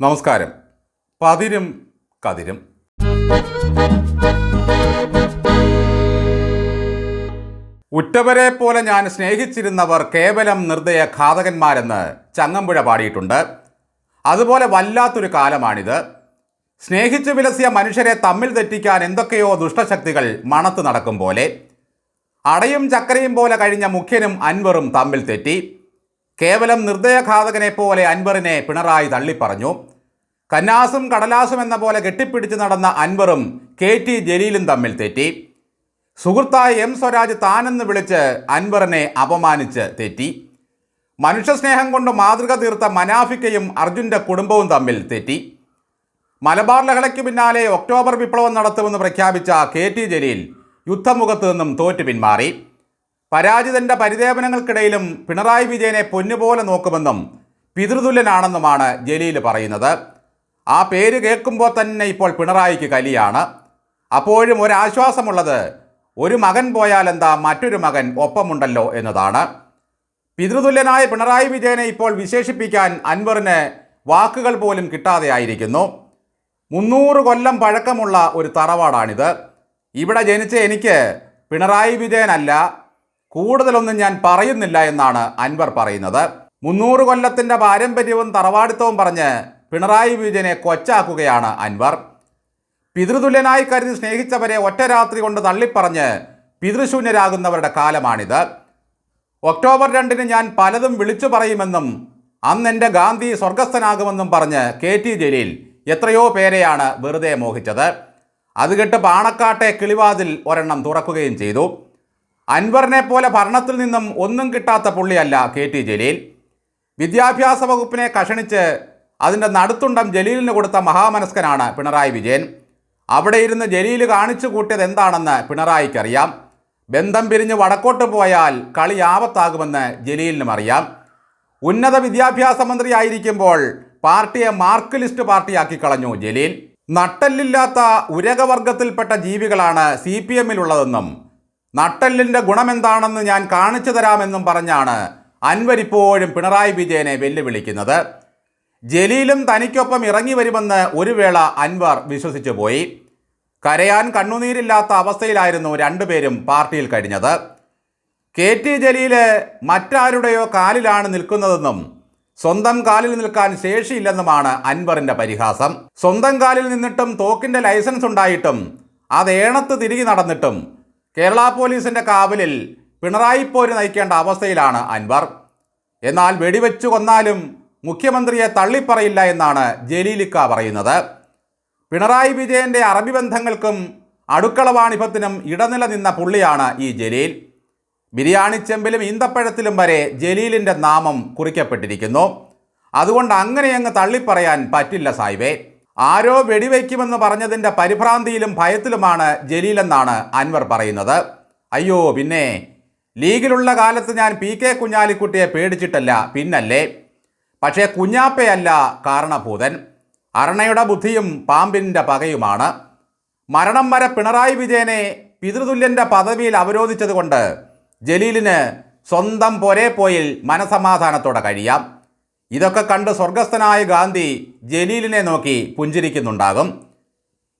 നമസ്കാരം. പതിരും കതിരും. ഉറ്റവരെ പോലെ ഞാൻ സ്നേഹിച്ചിരുന്നവർ കേവലം നിർദ്ദയ ഘാതകന്മാരെന്ന് ചങ്ങമ്പുഴ പാടിയിട്ടുണ്ട്. അതുപോലെ വല്ലാത്തൊരു കാലമാണിത്. സ്നേഹിച്ചു വിലസിയ മനുഷ്യരെ തമ്മിൽ തെറ്റിക്കാൻ എന്തൊക്കെയോ ദുഷ്ടശക്തികൾ മണത്ത് നടക്കും പോലെ. അടയും ചക്കരയും പോലെ കഴിഞ്ഞ മുഖ്യനും അൻവറും തമ്മിൽ തെറ്റി. കേവലം നിർദ്ദയഘാതകനെ പോലെ അൻവറിനെ പിണറായി തള്ളിപ്പറഞ്ഞു. കന്നാസും കടലാസും എന്ന പോലെ കെട്ടിപ്പിടിച്ച് നടന്ന അൻവറും കെ ടി ജലീലും തമ്മിൽ തെറ്റി. സുഹൃത്തായ എം സ്വരാജ് താനെന്ന് വിളിച്ച് അൻവറിനെ അപമാനിച്ച് തെറ്റി. മനുഷ്യസ്നേഹം കൊണ്ട് മാതൃക തീർത്ത മനാഫിക്കയും അർജുന്റെ കുടുംബവും തമ്മിൽ തെറ്റി. മലബാർ ലഹളയ്ക്ക് പിന്നാലെ ഒക്ടോബർ വിപ്ലവം നടത്തുമെന്ന് പ്രഖ്യാപിച്ച കെ ടി ജലീൽ യുദ്ധമുഖത്ത് നിന്നും തോറ്റു പിന്മാറി. പരാജിതന്റെ പരിദേവനങ്ങൾക്കിടയിലും പിണറായി വിജയനെ പൊന്നുപോലെ നോക്കുമെന്നും പിതൃതുല്യനാണെന്നുമാണ് ജലീൽ പറയുന്നത്. ആ പേര് കേൾക്കുമ്പോൾ തന്നെ ഇപ്പോൾ പിണറായിക്ക് കലിയാണ്. അപ്പോഴും ഒരാശ്വാസമുള്ളത് ഒരു മകൻ പോയാലെന്താ മറ്റൊരു മകൻ ഒപ്പമുണ്ടല്ലോ എന്നതാണ്. പിതൃതുല്യനായ പിണറായി വിജയനെ ഇപ്പോൾ വിശേഷിപ്പിക്കാൻ അൻവറിന് വാക്കുകൾ പോലും കിട്ടാതെയായിരിക്കുന്നു മുന്നൂറ് കൊല്ലം പഴക്കമുള്ള ഒരു തറവാടാണിത്. ഇവിടെ ജനിച്ച എനിക്ക് പിണറായി വിജയനല്ല കൂടുതലൊന്നും ഞാൻ പറയുന്നില്ല എന്നാണ് അൻവർ പറയുന്നത്. മുന്നൂറ് കൊല്ലത്തിന്റെ പാരമ്പര്യവും തറവാടിത്തവും പറഞ്ഞ് പിണറായി വിജയനെ കൊച്ചാക്കുകയാണ് അൻവർ. പിതൃതുല്യനായി കരുതി സ്നേഹിച്ചവരെ ഒറ്റ രാത്രി കൊണ്ട് തള്ളിപ്പറഞ്ഞ് പിതൃശൂന്യരാകുന്നവരുടെ കാലമാണിത്. ഒക്ടോബർ രണ്ടിന് ഞാൻ പലതും വിളിച്ചു പറയുമെന്നും അന്ന് എന്റെ ഗാന്ധി സ്വർഗസ്ഥനാകുമെന്നും പറഞ്ഞ് കെ ടി ജലീൽ എത്രയോ പേരെയാണ് വെറുതെ മോഹിച്ചത്. അത് കേട്ട് പാണക്കാട്ടെ കിളിവാതിൽ ഒരെണ്ണം തുറക്കുകയും ചെയ്തു. അൻവറിനെ പോലെ ഭരണത്തിൽ നിന്നും ഒന്നും കിട്ടാത്ത പുള്ളിയല്ല കെ ടി ജലീൽ. വിദ്യാഭ്യാസ വകുപ്പിനെ കഷണിച്ച് അതിന്റെ നടുത്തുണ്ടം ജലീലിന് കൊടുത്ത മഹാമനസ്കനാണ് പിണറായി വിജയൻ. അവിടെ ഇരുന്ന് ജലീൽ കാണിച്ചു കൂട്ടിയത് എന്താണെന്ന് പിണറായിക്കറിയാം. ബന്ധം പിരിഞ്ഞ് വടക്കോട്ട് പോയാൽ കളി ആപത്താകുമെന്ന് ജലീലിനും അറിയാം. ഉന്നത വിദ്യാഭ്യാസ മന്ത്രിയായിരിക്കുമ്പോൾ പാർട്ടിയെ മാർക്ക് ലിസ്റ്റ് പാർട്ടിയാക്കി കളഞ്ഞു ജലീൽ. നട്ടല്ലില്ലാത്ത ഉരകവർഗത്തിൽപ്പെട്ട ജീവികളാണ് സി പി എമ്മിലുള്ളതെന്നും നട്ടല്ലിന്റെ ഗുണമെന്താണെന്ന് ഞാൻ കാണിച്ചു തരാമെന്നും പറഞ്ഞാണ് അൻവർ ഇപ്പോഴും പിണറായി വിജയനെ വെല്ലുവിളിക്കുന്നത്. ജലീലും തനിക്കൊപ്പം ഇറങ്ങി വരുമെന്ന് ഒരു വേള അൻവർ വിശ്വസിച്ചു പോയി. കരയാൻ കണ്ണുനീരില്ലാത്ത അവസ്ഥയിലായിരുന്നു രണ്ടുപേരും പാർട്ടിയിൽ കഴിഞ്ഞത്. കെ ടി ജലീൽ മറ്റാരുടെയോ കാലിലാണ് നിൽക്കുന്നതെന്നും സ്വന്തം കാലിൽ നിൽക്കാൻ ശേഷിയില്ലെന്നുമാണ് അൻവറിന്റെ പരിഹാസം. സ്വന്തം കാലിൽ നിന്നിട്ടും തോക്കിന്റെ ലൈസൻസ് ഉണ്ടായിട്ടും അത് ഏണത്ത് തിരികെ നടന്നിട്ടും കേരള പോലീസിന്റെ കാവലിൽ പിണറായി പോര് നയിക്കേണ്ട അവസ്ഥയിലാണ് അൻവർ. എന്നാൽ വെടിവെച്ചു കൊന്നാലും മുഖ്യമന്ത്രിയെ തള്ളിപ്പറയില്ല എന്നാണ് ജലീലിക്ക പറയുന്നത്. പിണറായി വിജയന്റെ അറബി ബന്ധങ്ങൾക്കും അടുക്കള വാണിഭത്തിനും ഇടനില നിന്ന പുള്ളിയാണ് ഈ ജലീൽ. ബിരിയാണി ചെമ്പിലും ഈന്തപ്പഴത്തിലും വരെ ജലീലിന്റെ നാമം കുറിക്കപ്പെട്ടിരിക്കുന്നു. അതുകൊണ്ട് അങ്ങനെയങ്ങ് തള്ളിപ്പറയാൻ പറ്റില്ല സായിബേ ആരോ വെടിവെക്കുമെന്ന് പറഞ്ഞതിന്റെ പരിഭ്രാന്തിയിലും ഭയത്തിലുമാണ് ജലീലെന്നാണ് അൻവർ പറയുന്നത്. അയ്യോ പിന്നെ. ലീഗിലുള്ള കാലത്ത് ഞാൻ പി കെ കുഞ്ഞാലിക്കുട്ടിയെ പേടിച്ചിട്ടല്ല പിന്നല്ലേ. പക്ഷേ കുഞ്ഞാപ്പയല്ല കാരണഭൂതൻ. അരണയുടെ ബുദ്ധിയും പാമ്പിന്റെ പകയുമാണ്. മരണം വരെ പിണറായി വിജയനെ പിതൃതുല്യന്റെ പദവിയിൽ അവരോധിച്ചതുകൊണ്ട് ജലീലിന് സ്വന്തം പൊരേ പോയിൽ മനസമാധാനത്തോടെ കഴിയാം. ഇതൊക്കെ കണ്ട് സ്വർഗസ്ഥനായ ഗാന്ധി ജലീലിനെ നോക്കി പുഞ്ചിരിക്കുന്നുണ്ടാകും.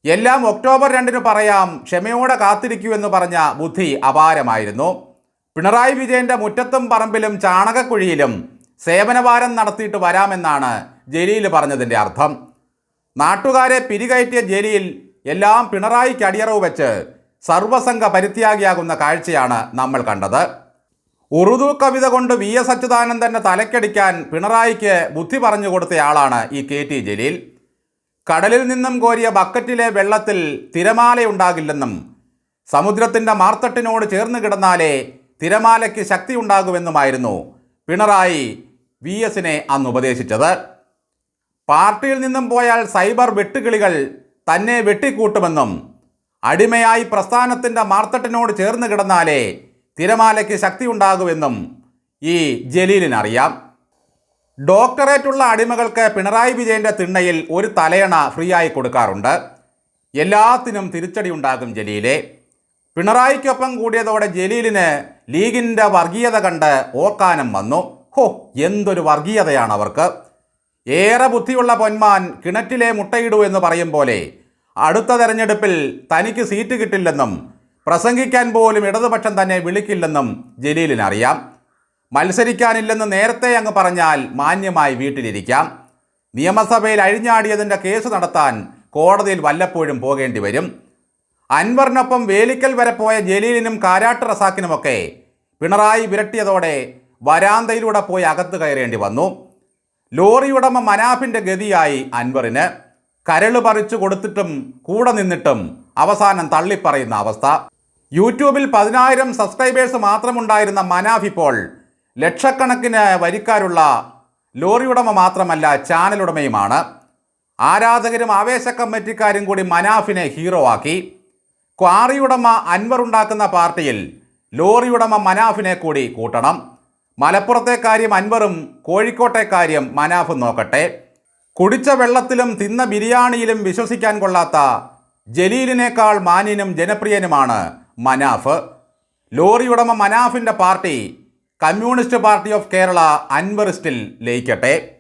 എല്ലാം ഒക്ടോബർ രണ്ടിന് പറയാം ക്ഷമയോടെ കാത്തിരിക്കൂ എന്ന് പറഞ്ഞ ബുദ്ധി അപാരമായിരുന്നു. പിണറായി വിജയന്റെ മുറ്റത്തും പറമ്പിലും ചാണകക്കുഴിയിലും സേവനവാരം നടത്തിയിട്ട് വരാമെന്നാണ് ജലീൽ പറഞ്ഞതിന്റെ അർത്ഥം. നാട്ടുകാരെ പിരികയറ്റിയ ജലീൽ എല്ലാം പിണറായിക്ക് അടിയറവ് വെച്ച് സർവസംഘ പരിത്യാഗിയാകുന്ന കാഴ്ചയാണ് നമ്മൾ കണ്ടത്. ഉറുദു കവിത കൊണ്ട് വി എസ് അച്യുതാനന്ദന്റെ തലക്കടിക്കാൻ പിണറായിക്ക് ബുദ്ധി പറഞ്ഞു കൊടുത്തയാളാണ് ഈ കെ ടി ജലീൽ. കടലിൽ നിന്നും കോരിയ ബക്കറ്റിലെ വെള്ളത്തിൽ തിരമാലയുണ്ടാകില്ലെന്നും സമുദ്രത്തിന്റെ മാർത്തട്ടിനോട് ചേർന്ന് കിടന്നാലേ തിരമാലയ്ക്ക് ശക്തി ഉണ്ടാകുമെന്നുമായിരുന്നു പിണറായി വി എസിനെ അന്ന് ഉപദേശിച്ചത്. പാർട്ടിയിൽ നിന്നും പോയാൽ സൈബർ വെട്ടുകിളികൾ തന്നെ വെട്ടിക്കൂട്ടുമെന്നും അടിമയായി പ്രസ്ഥാനത്തിന്റെ മാർത്തട്ടിനോട് ചേർന്ന് കിടന്നാലേ തിരമാലയ്ക്ക് ശക്തി ഉണ്ടാകുമെന്നും ഈ ജലീലിനറിയാം. ഡോക്ടറേറ്റുള്ള അടിമകൾക്ക് പിണറായി വിജയന്റെ തിണ്ണയിൽ ഒരു തലയണ ഫ്രീ ആയി കൊടുക്കാറുണ്ട്. എല്ലാത്തിനും തിരിച്ചടി ഉണ്ടാകും ജലീലെ. പിണറായിക്കൊപ്പം കൂടിയതോടെ ജലീലിന് ലീഗിന്റെ വർഗീയത കണ്ട് ഓക്കാനം വന്നു. ഹോ എന്തൊരു വർഗീയതയാണ് അവർക്ക്. ഏറെ ബുദ്ധിയുള്ള പൊന്മാൻ കിണറ്റിലെ മുട്ടയിടൂ എന്ന് പറയും പോലെ അടുത്ത തെരഞ്ഞെടുപ്പിൽ തനിക്ക് സീറ്റ് കിട്ടില്ലെന്നും പ്രസംഗിക്കാൻ പോലും ഇടതുപക്ഷം തന്നെ വിളിക്കില്ലെന്നും ജലീലിന് അറിയാം മത്സരിക്കാനില്ലെന്ന് നേരത്തെ അങ്ങ് പറഞ്ഞാൽ മാന്യമായി വീട്ടിലിരിക്കാം. നിയമസഭയിൽ അഴിഞ്ഞാടിയതിന്റെ കേസ് നടത്താൻ കോടതിയിൽ വല്ലപ്പോഴും പോകേണ്ടി വരും. അൻവറിനൊപ്പം വേലിക്കൽ വരെ പോയ ജലീലിനും കാരാട്ട് റസാക്കിനുമൊക്കെ പിണറായി വിരട്ടിയതോടെ വരാന്തയിലൂടെ പോയി അകത്ത് കയറേണ്ടി വന്നു. ലോറിയുടമ മനാഫിന്റെ ഗതിയായി അൻവറിന് കരൾ പറിച്ചു കൊടുത്തിട്ടും കൂടെ നിന്നിട്ടും അവസാനം തള്ളിപ്പറയുന്ന അവസ്ഥ. യൂട്യൂബിൽ പതിനായിരം സബ്സ്ക്രൈബേഴ്സ് മാത്രമുണ്ടായിരുന്ന മനാഫ് ഇപ്പോൾ ലക്ഷക്കണക്കിന് വരിക്കാരുള്ള ലോറി ഉടമ മാത്രമല്ല ചാനൽ ഉടമയുമാണ് ആരാധകരും ആവേശ കമ്മിറ്റിക്കാരും കൂടി മനാഫിനെ ഹീറോ ആക്കി. ക്വാറി ഉടമ അൻവർ ഉണ്ടാക്കുന്ന പാർട്ടിയിൽ ലോറി ഉടമ മനാഫിനെ കൂടി കൂട്ടണം. മലപ്പുറത്തെ കാര്യം അൻവറും കോഴിക്കോട്ടെ കാര്യം മനാഫും നോക്കട്ടെ. കുടിച്ച വെള്ളത്തിലും തിന്ന ബിരിയാണിയിലും വിശ്വസിക്കാൻ കൊള്ളാത്ത ജലീലിനേക്കാൾ മാന്യനും ജനപ്രിയനുമാണ് മനാഫ്. ലോറി ഉടമ മനാഫിന്റെ party Communist Party of Kerala അൻവറിസ്റ്റിൽ ലയിക്കട്ടെ.